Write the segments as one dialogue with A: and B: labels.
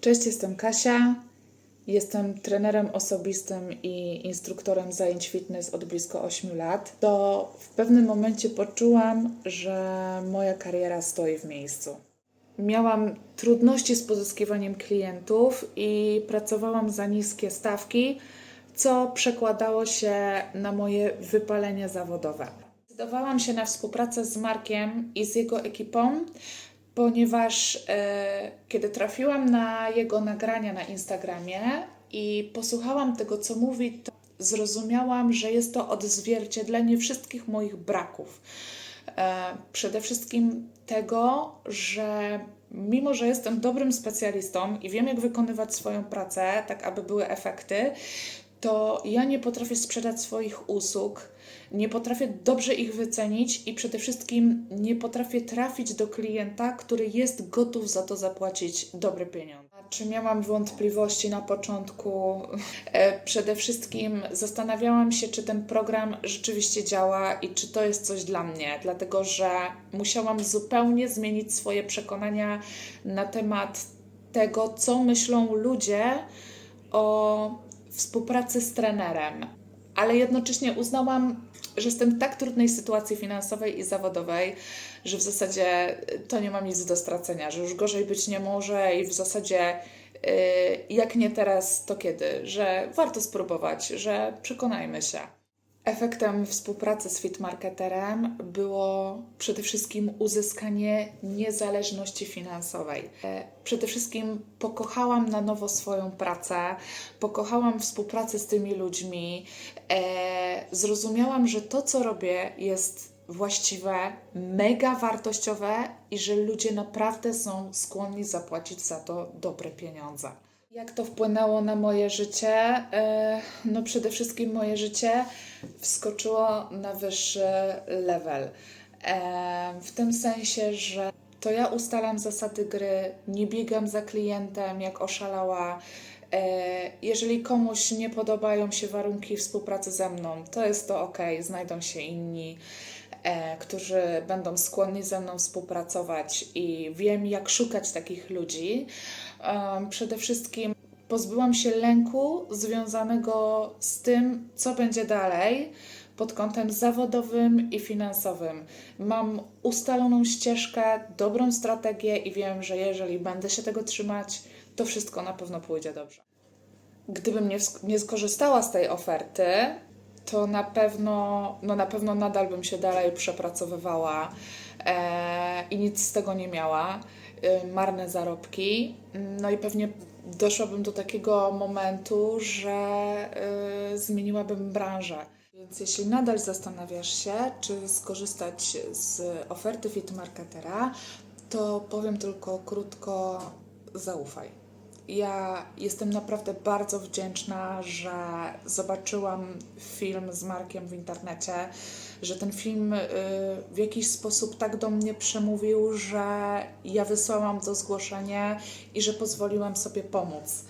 A: Cześć, jestem Kasia. Jestem trenerem osobistym i instruktorem zajęć fitness od blisko 8 lat. To w pewnym momencie poczułam, że moja kariera stoi w miejscu. Miałam trudności z pozyskiwaniem klientów i pracowałam za niskie stawki, co przekładało się na moje wypalenie zawodowe. Zdecydowałam się na współpracę z Markiem i z jego ekipą, ponieważ e, kiedy trafiłam na jego nagrania na Instagramie i posłuchałam tego, co mówi, to zrozumiałam, że jest to odzwierciedlenie wszystkich moich braków. E, przede wszystkim tego, że mimo, że jestem dobrym specjalistą i wiem, jak wykonywać swoją pracę, tak aby były efekty, to ja nie potrafię sprzedać swoich usług, nie potrafię dobrze ich wycenić i przede wszystkim nie potrafię trafić do klienta, który jest gotów za to zapłacić dobre pieniądze. Czy miałam wątpliwości na początku? E, Przede wszystkim zastanawiałam się, czy ten program rzeczywiście działa i czy to jest coś dla mnie, dlatego że musiałam zupełnie zmienić swoje przekonania na temat tego, co myślą ludzie o współpracy z trenerem, ale jednocześnie uznałam, że jestem w tak trudnej sytuacji finansowej i zawodowej, że w zasadzie to nie mam nic do stracenia, że już gorzej być nie może i w zasadzie yy, jak nie teraz, to kiedy, że warto spróbować, że przekonajmy się. Efektem współpracy z Fitmarketerem było przede wszystkim uzyskanie niezależności finansowej. E, Przede wszystkim pokochałam na nowo swoją pracę, pokochałam współpracę z tymi ludźmi, e, zrozumiałam, że to, co robię, jest właściwe, mega wartościowe i że ludzie naprawdę są skłonni zapłacić za to dobre pieniądze. Jak to wpłynęło na moje życie? E, No, przede wszystkim moje życie wskoczyło na wyższy level. E, W tym sensie, że to ja ustalam zasady gry, nie biegam za klientem jak oszalała. E, Jeżeli komuś nie podobają się warunki współpracy ze mną, to jest to ok, znajdą się inni którzy będą skłonni ze mną współpracować i wiem, jak szukać takich ludzi. Przede wszystkim pozbyłam się lęku związanego z tym, co będzie dalej pod kątem zawodowym i finansowym. Mam ustaloną ścieżkę, dobrą strategię i wiem, że jeżeli będę się tego trzymać, to wszystko na pewno pójdzie dobrze. Gdybym nie, nie skorzystała z tej oferty, to na pewno, no na pewno nadal bym się dalej przepracowywała i nic z tego nie miała. E, marne zarobki. No i pewnie doszłabym do takiego momentu, że e, zmieniłabym branżę. Więc jeśli nadal zastanawiasz się, czy skorzystać z oferty Fitmarketera, to powiem tylko krótko: zaufaj. Ja jestem naprawdę bardzo wdzięczna, że zobaczyłam film z Markiem w internecie, że ten film y, w jakiś sposób tak do mnie przemówił, że ja wysłałam to zgłoszenie i że pozwoliłam sobie pomóc.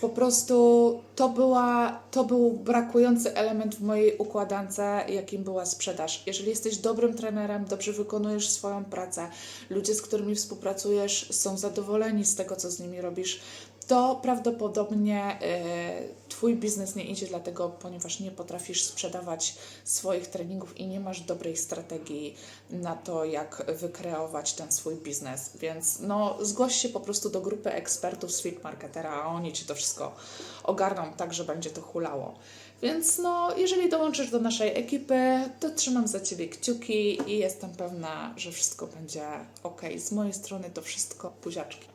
A: Po prostu to, była, to był brakujący element w mojej układance, jakim była sprzedaż. Jeżeli jesteś dobrym trenerem, dobrze wykonujesz swoją pracę, ludzie, z którymi współpracujesz, są zadowoleni z tego, co z nimi robisz, to prawdopodobnie y, Twój biznes nie idzie dlatego, ponieważ nie potrafisz sprzedawać swoich treningów i nie masz dobrej strategii na to, jak wykreować ten swój biznes. Więc no, zgłoś się po prostu do grupy ekspertów z Marketera, a oni Ci to wszystko ogarną tak, że będzie to hulało. Więc no, jeżeli dołączysz do naszej ekipy, to trzymam za Ciebie kciuki i jestem pewna, że wszystko będzie ok. Z mojej strony to wszystko. Buziaczki.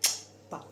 A: Pa!